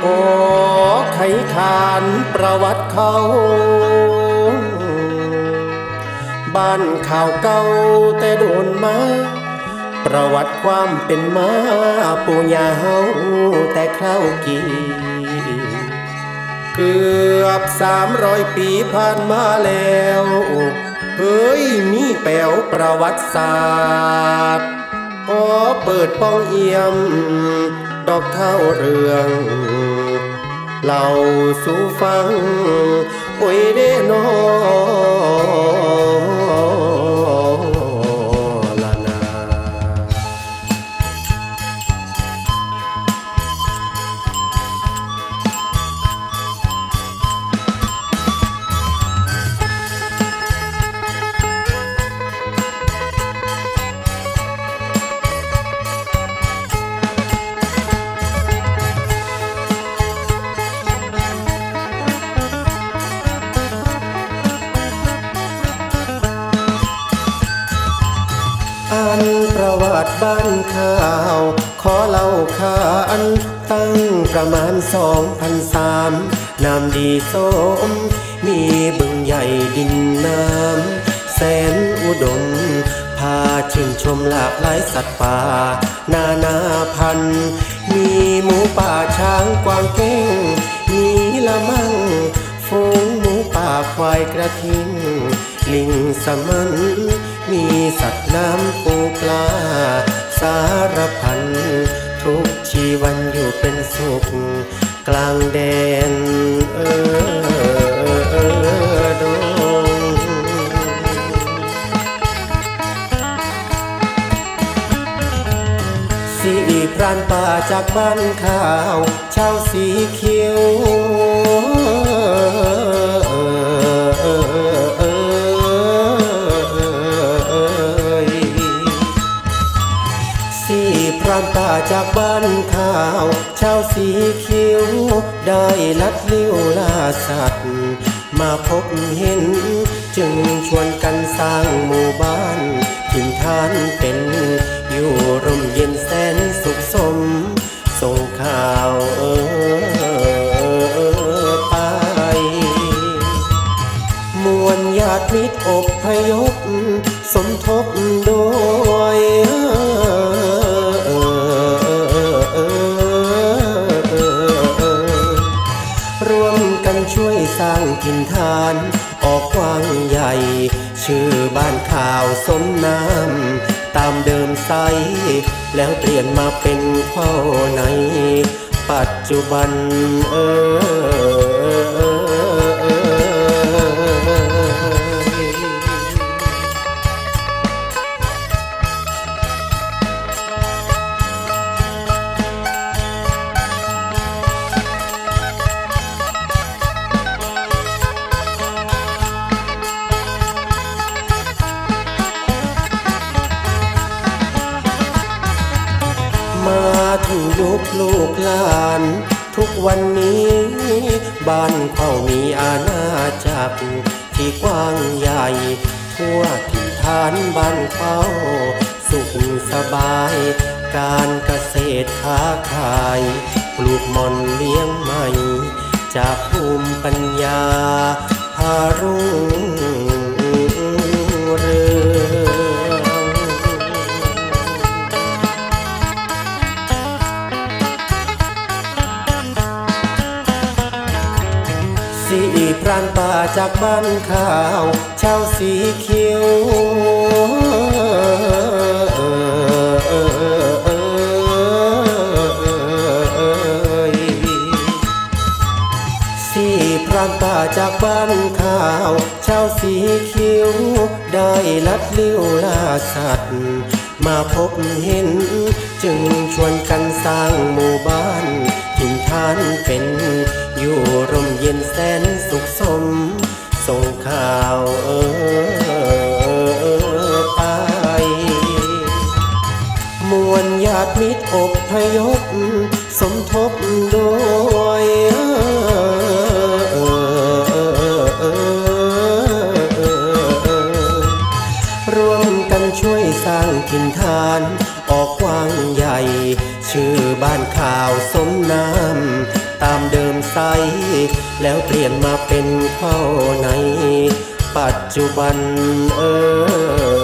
โอ้ไขขานประวัติเขา บ้านข่าวเก่าแต่โดนมา ประวัติความเป็นมาปูยาเฮาแต่คราวกี่เกือบสามร้อยปีผ่านมาแล้วเฮ้ยมีแปลวประวัติศาสตร์ขอเปิดป้องเอี่ยม ดอกเท่าเรืองเล่าสู่ฟัง โอ้ยเด้นอ นประวัติบ้านข่าว ขอเล่าขานตั้งประมาณสองพันสามน้ำดีสม มีบึงใหญ่ดินน้ำแสนอุดม พาชื่นชมหลากหลายสัตว์ป่า นานาพันธุ์ มีหมูป่าช้างกวางเก้ง มีละมั่ง ฝูงหมูป่าควายกระทิง ลิงสมัน มีสัตว์น้ำปูปลา สารพัน ทุกชีวันอยู่เป็นสุข กลางแดน พรานป่าจากบ้านข่าวชาวสีเขียวสีพรานป่าจากบ้านข่าวชาวสีเขียว ได้ลัดเลี้ยวล่าสัตว์ มาพบเห็น จึงชวนกันสร้างหมู่บ้านถิ่นฐานเป็น อยู่ร่มเย็นแสนสุขสม ส่งข่าวเออไป มวลญาติมิตรอบพยพ สมทบโดยร่วมกันช่วยสร้างถิ่นฐานออกกว้างใหญ่ ชื่อบ้านข่าวสมน้ำ ตามเดิมใสแล้วเปลี่ยนมาเป็นเข้าใน ปัจจุบันเออ มาถึงยุคลูกหลาน ทุกวันนี้ บ้านเขามีอาณาจักร ที่กว้างใหญ่ ทั่วถิ่นฐานบ้านเขาสุขสบาย การเกษตรค้าขาย ปลูกหมอนเลี้ยงใหม่ จากภูมิปัญญาพารุ่ง รานป่าจากบ้านข่าวชาวสีเขียวสีพรานป่าจากบ้านข่าวชาวสีเขียว ได้ลัดเลี้ยวล่าสัตว์ มาพบเห็น จึงชวนกันสร้างหมู่บ้านถิ่นฐานเป็นอยู่ ย็นแสนสุขสม ส่งข่าวเออไป มวลญาติมิตรอบพยพ สมทบโดยร่วมกันช่วยสร้างถิ่นฐานออกกว้างใหญ่ ชื่อบ้านข่าวสมน้ำ ตามเดิมใส แล้วเปลี่ยนมาเป็นเข้าใน ปัจจุบันเออ